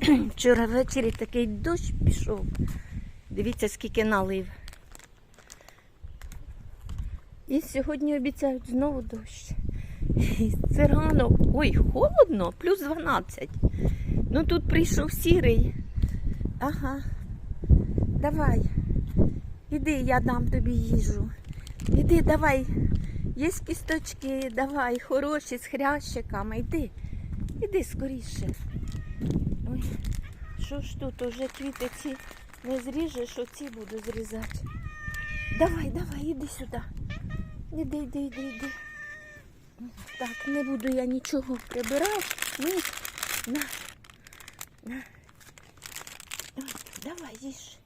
Вчора ввечері такий дощ пішов. Дивіться, скільки налив. І сьогодні обіцяють знову дощ. І Це ранок. Ой, холодно, плюс 12. Ну тут прийшов сірий. Ага. Давай. Іди, я дам тобі їжу. Іди, давай. Є кісточки, давай, хороші, з хрящиками. Іди. Іди скоріше. Що ж тут уже квіти ці не зріжеш, оці буду зрізати. Давай, давай, іди сюди. Іди, іди, іди, іди. Так, не буду я нічого прибирати. Ні. На. На. Давай, їж.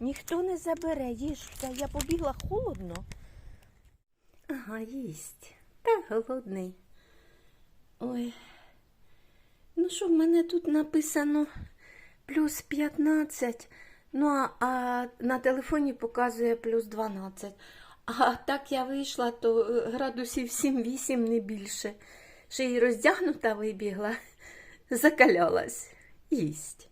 Ніхто не забере, їж. Та я побігла холодно. Ага, їсть. Та голодний. Ой. Ну що, в мене тут написано плюс 15, ну а, а на телефоні показує плюс 12. А так я вийшла, то е, градусів 7-8 не більше. Ще й роздягнута вибігла, закалялась. Їсть.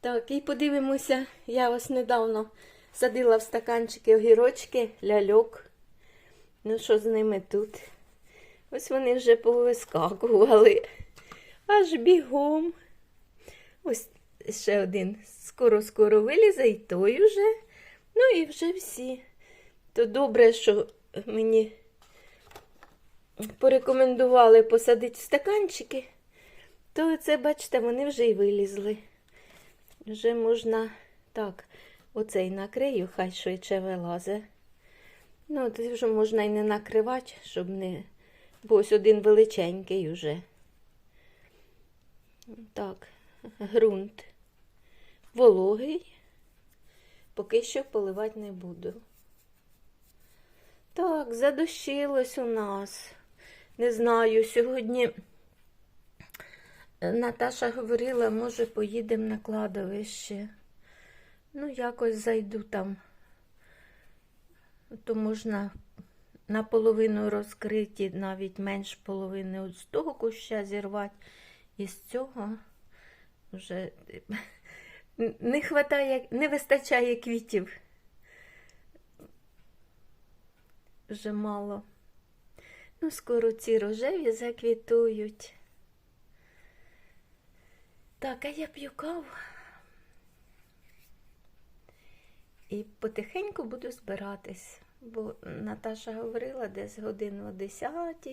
Так, і подивимося, я ось недавно садила в стаканчики огірочки, ляльок. Ну, що з ними тут? Ось вони вже повискакували. Аж бігом. Ось ще один скоро-скоро вилізе, і той уже. Ну і вже всі. То добре, що мені порекомендували посадити в стаканчики, то це, бачите, вони вже й вилізли. Вже можна так, оцей накрию, хай швидше вилазе. Ну, то вже можна і не накривати, щоб не. Бо ось один величенький уже. Так, ґрунт вологий. Поки що поливати не буду. Так, задощилось у нас. Не знаю, сьогодні Наташа говорила, може, поїдемо на кладовище. Ну, якось зайду там. То можна наполовину розкриті, навіть менш половини от з того куща зірвати. І з цього вже не хватає, не вистачає квітів. Вже мало. Ну, скоро ці рожеві заквітують. Так, а я п'ю каву. І потихеньку буду збиратись, бо Наташа говорила десь годину о 10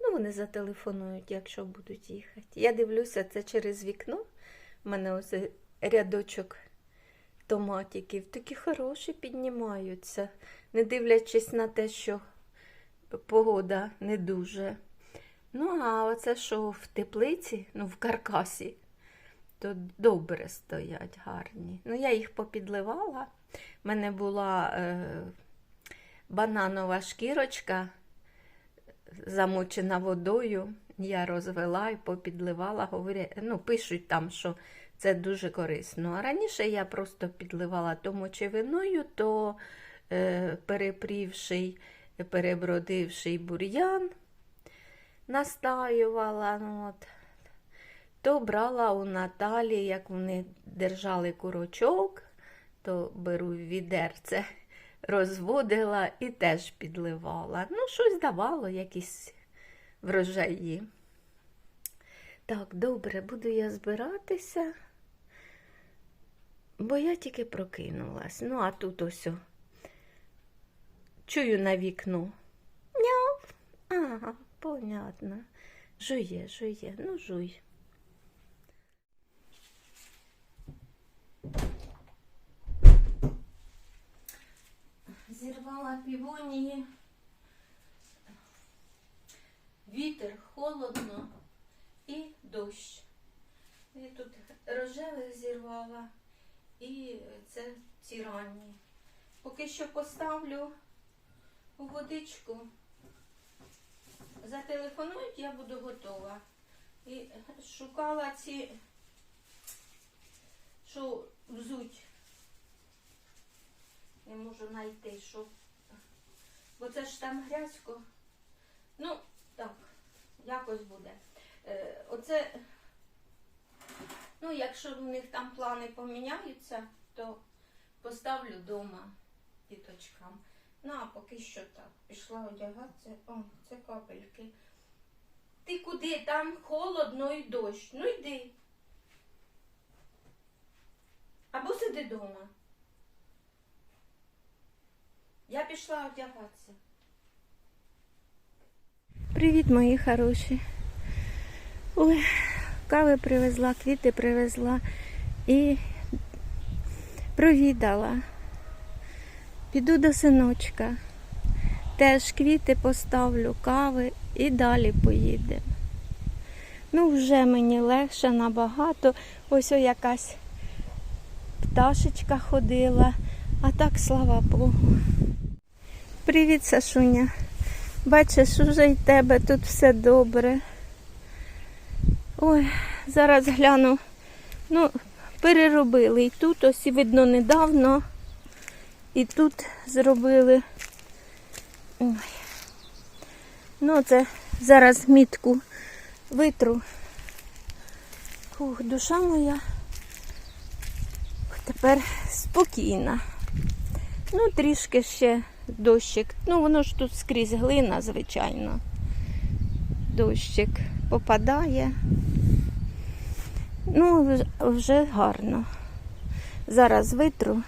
Ну, вони зателефонують, якщо будуть їхати. Я дивлюся, це через вікно. У мене ось рядочок томатиків. Такі хороші піднімаються, не дивлячись на те, що погода не дуже. Ну, а оце, що в теплиці, ну, в каркасі, то добре стоять гарні. Ну, я їх попідливала. У мене була е, бананова шкірочка замочена водою. Я розвела і попідливала. Говорять, ну, пишуть там, що це дуже корисно. А раніше я просто підливала то мочевиною, то е, перепрівший, перебродивший бур'ян, настаювала. Ну, от. То брала у Наталі, як вони держали курочок, то беру відерце розводила і теж підливала. Ну, щось давало, якісь врожаї. Так, добре, буду я збиратися, бо я тільки прокинулась. Ну, а тут ось чую на вікно. Няв. Ага, понятно. Жує, жує, ну жуй. Зірвала півонії. Вітер, холодно і дощ. Я тут рожевих зірвала і це ці ранні. Поки що поставлю у водичку. Зателефонують, я буду готова. І шукала ці, що взуть. Не можу знайти, що. Бо це ж там грязько. Ну, так, якось буде. Е, оце, ну, якщо в них там плани поміняються, то поставлю вдома діточкам. Ну, а поки що так. Пішла одягатися. О, це капельки. Ти куди? Там холодно і дощ. Ну йди. Або сиди вдома. Я пішла одягатися. Привіт, мої хороші. Ой, кави привезла, квіти привезла і провідала. Піду до синочка. Теж квіти поставлю, кави і далі поїдемо. Ну, вже мені легше набагато. Ось о якась пташечка ходила, а так слава Богу. Привіт, Сашуня. Бачиш, уже й тебе тут все добре. Ой, зараз гляну. Ну, переробили. І тут ось і видно недавно. І тут зробили. Ой. Ну, це зараз мітку витру. Фух, душа моя тепер спокійна. Ну, трішки ще дощик. Ну, воно ж тут скрізь глина, звичайно. Дощик попадає. Ну, вже- гарно. Зараз витру.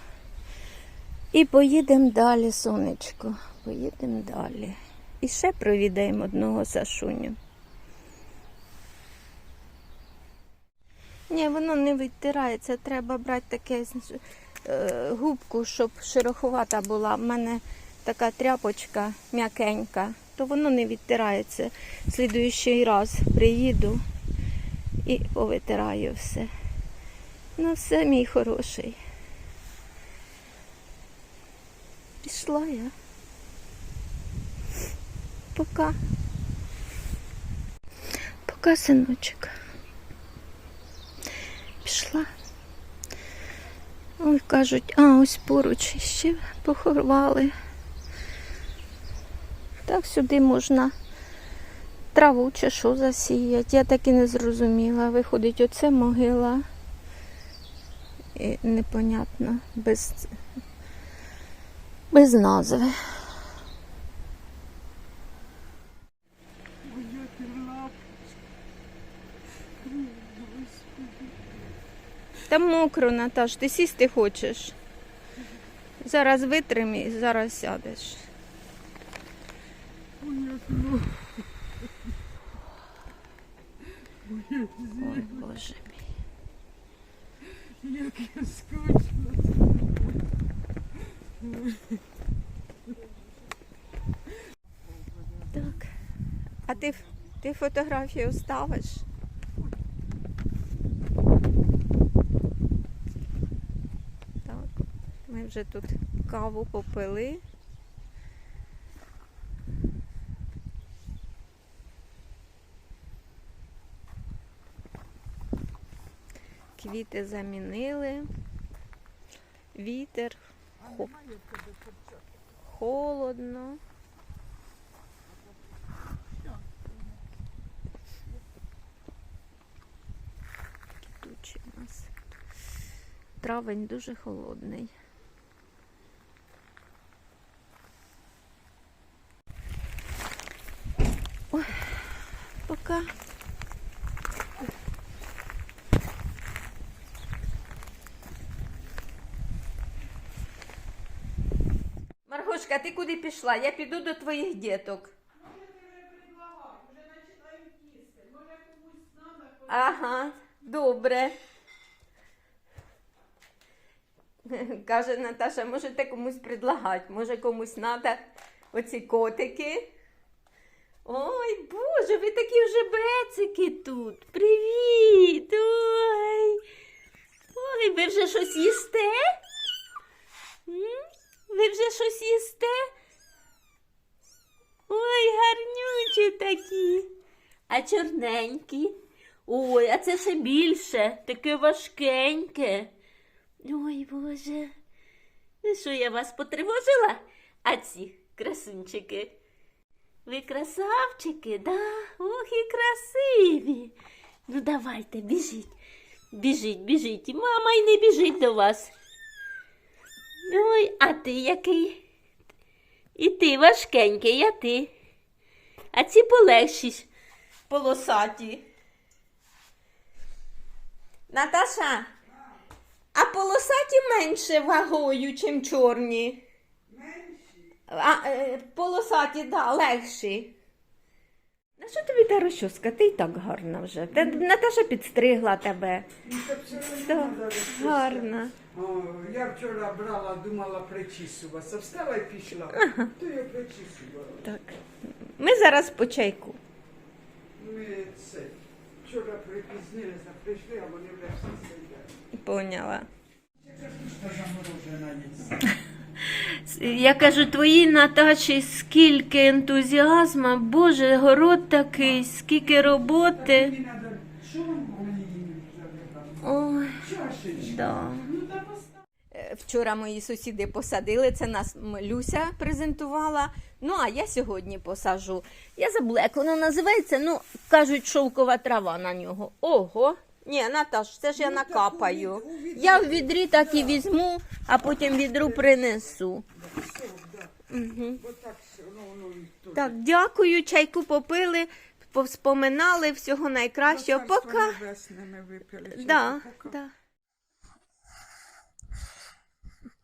І поїдемо далі, сонечко. Поїдемо далі. І ще провідаємо одного Сашуню. Ні, воно не відтирається. Треба брати таке е, губку, щоб шероховата була. У мене така тряпочка м'якенька, то воно не відтирається. Слідуючий раз приїду і повитираю все. Ну, все, мій хороший. Пішла я. Пока. Пока, синочок. Пішла. Ой, кажуть, а ось поруч ще поховали. Так сюди можна траву чи що засіяти. Я так і не зрозуміла. Виходить, оце могила. І непонятно, без, без назви. Там мокро, Наташ, ти сісти хочеш. Зараз витрим зараз сядеш. Ой, Боже мій. Як я скучно. Так. А ти, ти фотографію ставиш? Так, ми вже тут каву попили. Квіти замінили. Вітер. Хоп. Холодно. Кітучі у нас. Травень дуже холодний. Ой, пока. Маргошка, ти куди пішла? Я піду до твоїх діток. Ага, добре. Каже Наташа, можете комусь предлагати, може комусь треба оці котики. Ой, Боже, ви такі вже бецики тут. Привіт! Ой. Ой, ви вже щось їсте? М? Ви вже щось їсте? Ой, гарнючі такі. А чорненькі. Ой, а це ще більше, таке важкеньке. Ой, Боже. Ну що, я вас потривожила? А ці красунчики. Ви красавчики, да? Ох і красиві. Ну давайте, біжіть. Біжить, біжить. І мама й не біжить до вас. Ой, а ти який? І ти важкенький, а ти. А ці полегші полосаті. Наташа, а полосаті менше вагою, чим чорні. А, е, полосаті, да, легші. На що тобі та розчоска? Ти й так гарна вже. Та Наташа підстригла тебе. Ну, це все одно треба гарна. О, я вчора брала, думала причісуватися. Встала і пішла, то я причісувала. Так. Ми зараз по чайку. Ми це, вчора припізнилися, прийшли, а вони вже всі сидять. Поняла. Це картошка заморожена є. Я кажу, твої Наташі, скільки ентузіазму, Боже, город такий, скільки роботи. Ой, да. Ну. Е, Вчора мої сусіди посадили, це нас Люся презентувала. Ну, а я сьогодні посажу. Я забула, як воно називається. Ну, кажуть, шовкова трава на нього. Ого. Ні, Наташ, це ж я Ну, накапаю. Я в відрі так і візьму, а потім відру принесу. Угу. Так, ну. Так, дякую, чайку попили, повспоминали, всього найкращого. Пока. Да, да.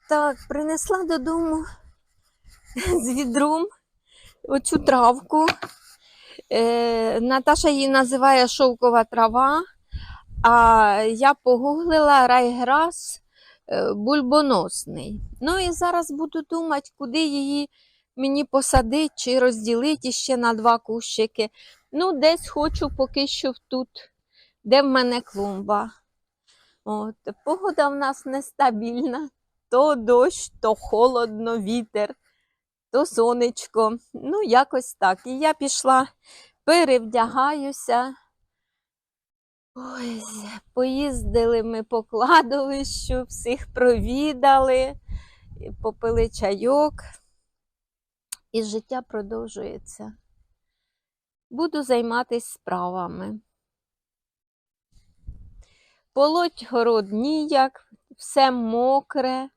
Так, принесла додому з відром оцю травку. Е, Наташа її називає шовкова трава, а я погуглила райграс бульбоносний. Ну і зараз буду думати, куди її мені посадити чи розділити ще на два кущики. Ну, десь хочу поки що тут, де в мене клумба. От, погода в нас нестабільна. То дощ, то холодно, вітер, то сонечко. Ну, якось так. І я пішла, перевдягаюся. Ось, поїздили ми по кладовищу, всіх провідали, попили чайок. І життя продовжується. Буду займатися справами. Полоть город ніяк, все мокре,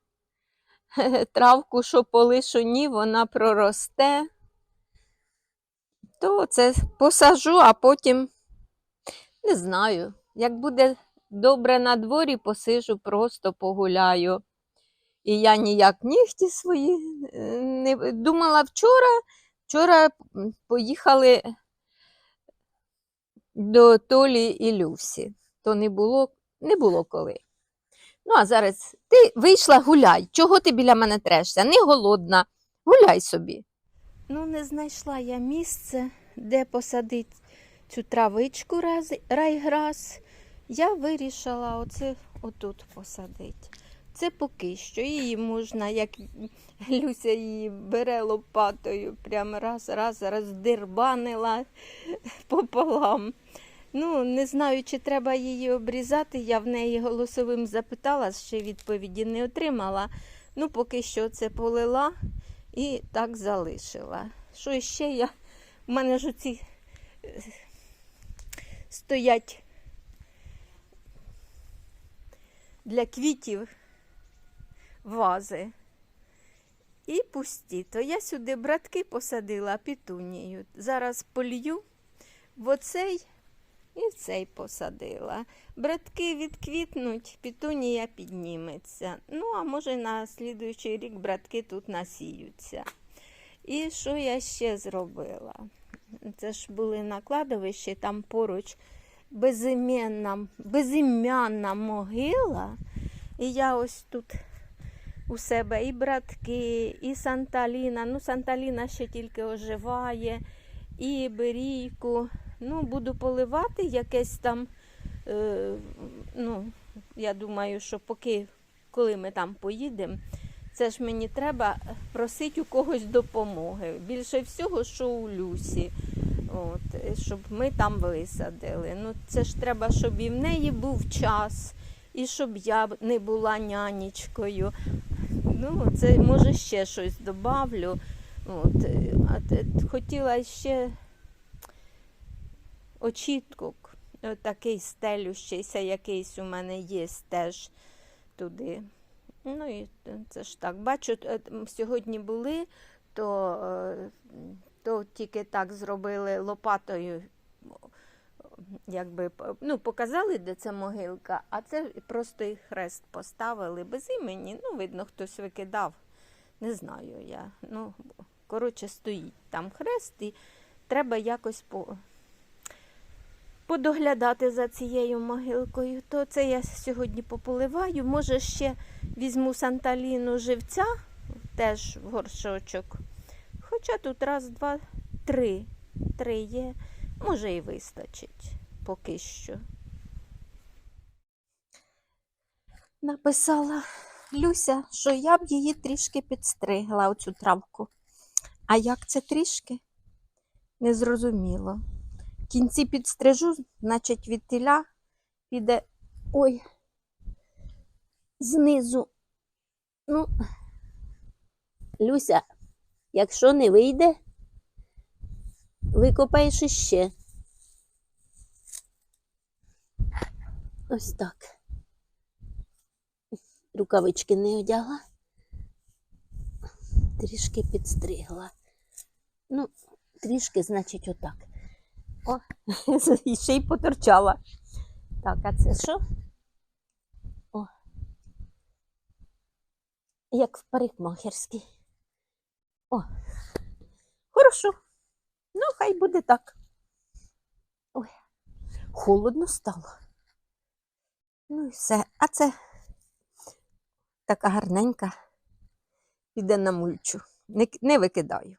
травку, що полишу, ні, вона проросте. То це посажу, а потім не знаю. Як буде добре на дворі, посижу, просто погуляю. І я ніяк нігті свої е, не думала вчора. Вчора поїхали до Толі і Люсі. То не було, не було коли. Ну, а зараз ти вийшла гуляй. Чого ти біля мене трешся? Не голодна. Гуляй собі. Ну, не знайшла я місце, де посадити цю травичку райграс. Я вирішила оце отут посадити. Це поки що. Її можна, як Люся її бере лопатою, прямо раз, раз, роздербанила пополам. Ну, не знаю, чи треба її обрізати. Я в неї голосовим запитала, ще відповіді не отримала. Ну, поки що це полила і так залишила. Що ще я? У мене ж оці е, стоять для квітів вази. І пусті. То я сюди братки посадила пітунію. Зараз полью в оцей і в цей посадила. Братки відквітнуть, пітунія підніметься. Ну, а може на слідуючий рік братки тут насіються. І що я ще зробила? Це ж були на кладовищі, там поруч безім'янна могила. І я ось тут у себе і братки, і Санталіна. Ну, Санталіна ще тільки оживає, і берійку. Ну, буду поливати якесь там. Е, ну, я думаю, що поки, коли ми там поїдемо, це ж мені треба просити у когось допомоги. Більше всього, що у Люсі. От, щоб ми там висадили. Ну, це ж треба, щоб і в неї був час, і щоб я не була нянечкою. Ну, це може ще щось добавлю. От, а хотіла ще очіток. такий стелющийся якийсь у мене є теж туди. Ну і це ж так. Бачу, е, сьогодні були, то, е, то тільки так зробили лопатою. Якби ну, показали, де це могилка, а це просто і хрест поставили без імені. Ну, видно, хтось викидав. Не знаю я. Ну, коротше, стоїть там хрест, і треба якось по... подоглядати за цією могилкою. То це я сьогодні пополиваю. Може, ще візьму санталіну живця, теж в горшочок. Хоча тут раз, два, три. Три є. Може і вистачить поки що. Написала Люся, що я б її трішки підстригла, оцю травку. А як це трішки? Незрозуміло. Кінці підстрижу, значить, від тіля піде. Ой, знизу. Ну, Люся, якщо не вийде, викопаєш іще. Ось так. Рукавички не одягла. Трішки підстригла. Ну, трішки, значить, отак. О, ще й поторчала. Так, а це що? О. Як в парикмахерській. О. Хорошо. Ну, хай буде так. Ой, холодно стало. Ну і все. А це така гарненька. Піде на мульчу. Не, не викидаю.